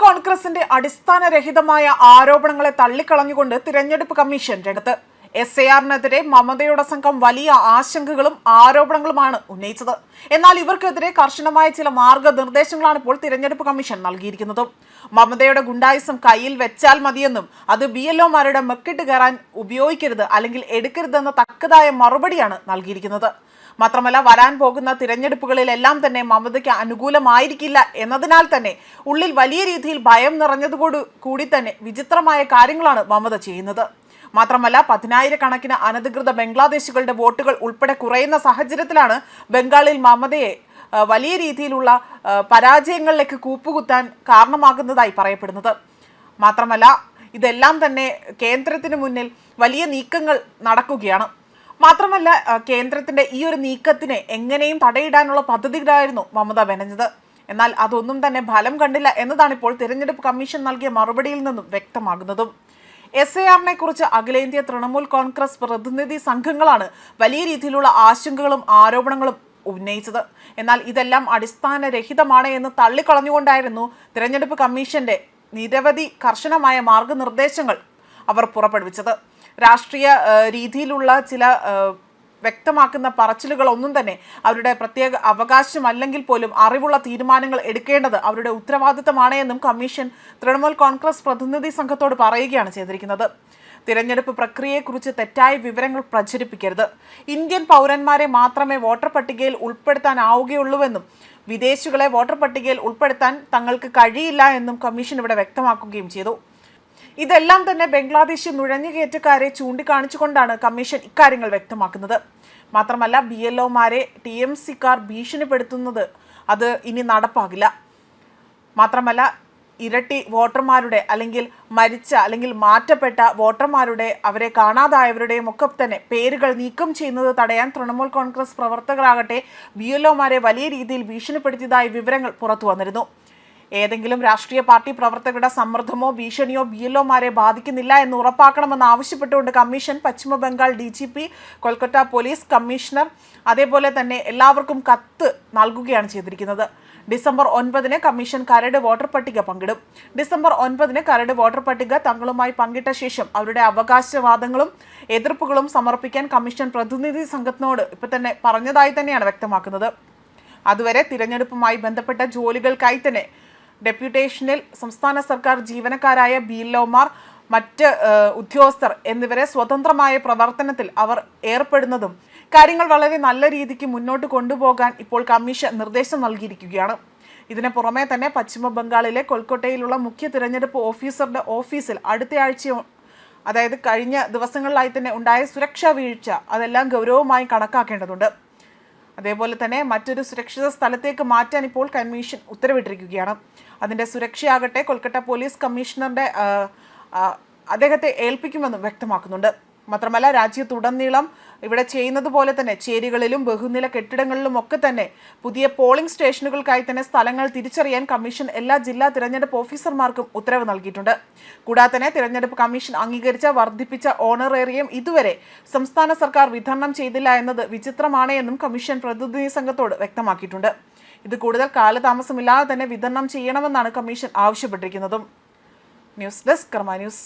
കോൺഗ്രസിന്റെ അടിസ്ഥാനരഹിതമായ ആരോപണങ്ങളെ തള്ളിക്കളഞ്ഞുകൊണ്ട് തിരഞ്ഞെടുപ്പ് കമ്മീഷൻ രംഗത്ത് എസ് എ ആറിനെതിരെ മമതയുടെ സംഘം വലിയ ആശങ്കകളും ആരോപണങ്ങളുമാണ് ഉന്നയിച്ചത്. എന്നാൽ ഇവർക്കെതിരെ കർശനമായ ചില മാർഗനിർദ്ദേശങ്ങളാണ് ഇപ്പോൾ തിരഞ്ഞെടുപ്പ് കമ്മീഷൻ നൽകിയിരിക്കുന്നത്. മമതയുടെ ഗുണ്ടായിസം കയ്യിൽ വെച്ചാൽ മതിയെന്നും അത് ബി എൽ ഒമാരുടെ മെക്കിട്ട് കയറാൻ ഉപയോഗിക്കരുത് അല്ലെങ്കിൽ എടുക്കരുതെന്ന തക്കതായ മറുപടിയാണ് നൽകിയിരിക്കുന്നത്. മാത്രമല്ല വരാൻ പോകുന്ന തിരഞ്ഞെടുപ്പുകളിലെല്ലാം തന്നെ മമതയ്ക്ക് അനുകൂലമായിരിക്കില്ല എന്നതിനാൽ തന്നെ ഉള്ളിൽ വലിയ രീതിയിൽ ഭയം നിറഞ്ഞതുകൂടി കൂടി തന്നെ വിചിത്രമായ കാര്യങ്ങളാണ് മമത ചെയ്യുന്നത്. മാത്രമല്ല പതിനായിരക്കണക്കിന് അനധികൃത ബംഗ്ലാദേശികളുടെ വോട്ടുകൾ ഉൾപ്പെടെ കുറയുന്ന സാഹചര്യത്തിലാണ് ബംഗാളിൽ മമതയെ വലിയ രീതിയിലുള്ള പരാജയങ്ങളിലേക്ക് കൂപ്പുകുത്താൻ കാരണമാകുന്നതായി പറയപ്പെടുന്നത്. മാത്രമല്ല ഇതെല്ലാം തന്നെ കേന്ദ്രത്തിന് മുന്നിൽ വലിയ നീക്കങ്ങൾ നടക്കുകയാണ്. മാത്രമല്ല കേന്ദ്രത്തിന്റെ ഈ ഒരു നീക്കത്തിനെ എങ്ങനെയും തടയിടാനുള്ള പദ്ധതികളായിരുന്നു മമത മെനഞ്ഞത്. എന്നാൽ അതൊന്നും തന്നെ ഫലം കണ്ടില്ല എന്നതാണ് ഇപ്പോൾ തിരഞ്ഞെടുപ്പ് കമ്മീഷൻ നൽകിയ മറുപടിയിൽ നിന്നും വ്യക്തമാകുന്നതും. എസ് എ ആറിനെ കുറിച്ച് അഖിലേന്ത്യാ തൃണമൂൽ കോൺഗ്രസ് പ്രതിനിധി സംഘങ്ങളാണ് വലിയ രീതിയിലുള്ള ആശങ്കകളും ആരോപണങ്ങളും ഉന്നയിച്ചത്. എന്നാൽ ഇതെല്ലാം അടിസ്ഥാനരഹിതമാണ് എന്ന് തള്ളിക്കളഞ്ഞുകൊണ്ടായിരുന്നു തിരഞ്ഞെടുപ്പ് കമ്മീഷന്റെ നിരവധി കർശനമായ മാർഗനിർദ്ദേശങ്ങൾ അവർ പുറപ്പെടുവിച്ചത്. രാഷ്ട്രീയ രീതിയിലുള്ള ചില വ്യക്തമാക്കുന്ന പറച്ചിലുകളൊന്നും തന്നെ അവരുടെ പ്രത്യേക അവകാശമല്ലെങ്കിൽ പോലും അറിവുള്ള തീരുമാനങ്ങൾ എടുക്കേണ്ടത് അവരുടെ ഉത്തരവാദിത്തമാണ് എന്നും കമ്മീഷൻ തൃണമൂൽ കോൺഗ്രസ് പ്രതിനിധി സംഘത്തോട് പറയുകയാണ് ചെയ്തിരിക്കുന്നത്. തിരഞ്ഞെടുപ്പ് പ്രക്രിയയെക്കുറിച്ച് തെറ്റായ വിവരങ്ങൾ പ്രചരിപ്പിക്കരുത്. ഇന്ത്യൻ പൗരന്മാരെ മാത്രമേ വോട്ടർ പട്ടികയിൽ ഉൾപ്പെടുത്താനാവുകയുള്ളൂവെന്നും വിദേശികളെ വോട്ടർ പട്ടികയിൽ ഉൾപ്പെടുത്താൻ തങ്ങൾക്ക് കഴിയില്ല എന്നും കമ്മീഷൻ ഇവിടെ വ്യക്തമാക്കുകയും ചെയ്തു. ഇതെല്ലാം തന്നെ ബംഗ്ലാദേശി നുഴഞ്ഞുകയറ്റക്കാരെ ചൂണ്ടിക്കാണിച്ചുകൊണ്ടാണ് കമ്മീഷൻ ഇക്കാര്യങ്ങൾ വ്യക്തമാക്കുന്നത്. മാത്രമല്ല ബി എൽ ഒമാരെ ടി എം സിക്കാർ ഭീഷണിപ്പെടുത്തുന്നത് അത് ഇനി നടപ്പാകില്ല. മാത്രമല്ല ഇരട്ടി വോട്ടർമാരുടെ അല്ലെങ്കിൽ മരിച്ച അല്ലെങ്കിൽ മാറ്റപ്പെട്ട വോട്ടർമാരുടെ അവരെ കാണാതായവരുടെയും ഒക്കെ തന്നെ പേരുകൾ നീക്കം ചെയ്യുന്നത് തടയാൻ തൃണമൂൽ കോൺഗ്രസ് പ്രവർത്തകരാകട്ടെ ബി എൽ ഒമാരെ വലിയ രീതിയിൽ ഭീഷണിപ്പെടുത്തിയതായ വിവരങ്ങൾ പുറത്തു വന്നിരുന്നു. ഏതെങ്കിലും രാഷ്ട്രീയ പാർട്ടി പ്രവർത്തകരുടെ സമ്മർദ്ദമോ ഭീഷണിയോ ബി എൽ ഒമാരെ ബാധിക്കുന്നില്ല എന്ന് ഉറപ്പാക്കണമെന്ന് ആവശ്യപ്പെട്ടുകൊണ്ട് commission Paschim Bengal D G P Kolkata police commissioner അതേപോലെ തന്നെ എല്ലാവർക്കും കത്ത് നൽകുകയാണ് ചെയ്തിരിക്കുന്നത്. ഡിസംബർ ഒൻപതിന് കമ്മീഷൻ കരട് വോട്ടർ പട്ടിക പങ്കിടും. ഡിസംബർ ഒൻപതിന് കരട് വോട്ടർ പട്ടിക തങ്ങളുമായി പങ്കിട്ട ശേഷം അവരുടെ അവകാശവാദങ്ങളും എതിർപ്പുകളും സമർപ്പിക്കാൻ കമ്മീഷൻ പ്രതിനിധി സംഘത്തിനോട് ഇപ്പൊ തന്നെ പറഞ്ഞതായി തന്നെയാണ് വ്യക്തമാക്കുന്നത്. അതുവരെ തിരഞ്ഞെടുപ്പുമായി ബന്ധപ്പെട്ട ജോലികൾക്കായി തന്നെ ഡെപ്യൂട്ടേഷനിൽ സംസ്ഥാന സർക്കാർ ജീവനക്കാരായ ബീലോമാർ മറ്റ് ഉദ്യോഗസ്ഥർ എന്നിവരെ സ്വതന്ത്രമായ പ്രവർത്തനത്തിൽ അവർ ഏർപ്പെടുന്നതും കാര്യങ്ങൾ വളരെ നല്ല രീതിക്ക് മുന്നോട്ട് കൊണ്ടുപോകാൻ ഇപ്പോൾ കമ്മീഷൻ നിർദ്ദേശം നൽകിയിരിക്കുകയാണ്. ഇതിന് പുറമെ തന്നെ പശ്ചിമ ബംഗാളിലെ കൊൽക്കട്ടയിലുള്ള മുഖ്യ തിരഞ്ഞെടുപ്പ് ഓഫീസറുടെ ഓഫീസിൽ അടുത്ത ആഴ്ച അതായത് കഴിഞ്ഞ ദിവസങ്ങളിലായി തന്നെ ഉണ്ടായ സുരക്ഷാ വീഴ്ച അതെല്ലാം ഗൗരവമായി കണക്കാക്കേണ്ടതുണ്ട്. അതേപോലെ തന്നെ മറ്റൊരു സുരക്ഷിത സ്ഥലത്തേക്ക് മാറ്റാൻ ഇപ്പോൾ കമ്മീഷൻ ഉത്തരവിട്ടിരിക്കുകയാണ്. അതിന്റെ സുരക്ഷയാകട്ടെ കൊൽക്കത്ത പോലീസ് കമ്മീഷണറുടെ അദ്ദേഹത്തെ ഏൽപ്പിക്കുമെന്നും വ്യക്തമാക്കുന്നുണ്ട്. മാത്രമല്ല രാജ്യത്തുടനീളം ഇവിടെ ചെയ്യുന്നത് പോലെ തന്നെ ചേരികളിലും ബഹുനില കെട്ടിടങ്ങളിലും ഒക്കെ തന്നെ പുതിയ പോളിംഗ് സ്റ്റേഷനുകൾക്കായി തന്നെ സ്ഥലങ്ങൾ തിരിച്ചറിയാൻ കമ്മീഷൻ എല്ലാ ജില്ലാ തിരഞ്ഞെടുപ്പ് ഓഫീസർമാർക്കും ഉത്തരവ് നൽകിയിട്ടുണ്ട്. കൂടാതെ തന്നെ തിരഞ്ഞെടുപ്പ് കമ്മീഷൻ അംഗീകരിച്ച വർദ്ധിപ്പിച്ച ഓണറേറിയം ഇതുവരെ സംസ്ഥാന സർക്കാർ വിതരണം ചെയ്തില്ല എന്നത് വിചിത്രമാണ് എന്നും കമ്മീഷൻ പ്രതിനിധി സംഘത്തോട് വ്യക്തമാക്കിയിട്ടുണ്ട്. ഇത് കൂടുതൽ കാലതാമസമില്ലാതെ തന്നെ വിതരണം ചെയ്യണമെന്നാണ് commission ആവശ്യപ്പെട്ടിരിക്കുന്നതും. News desk Karma news.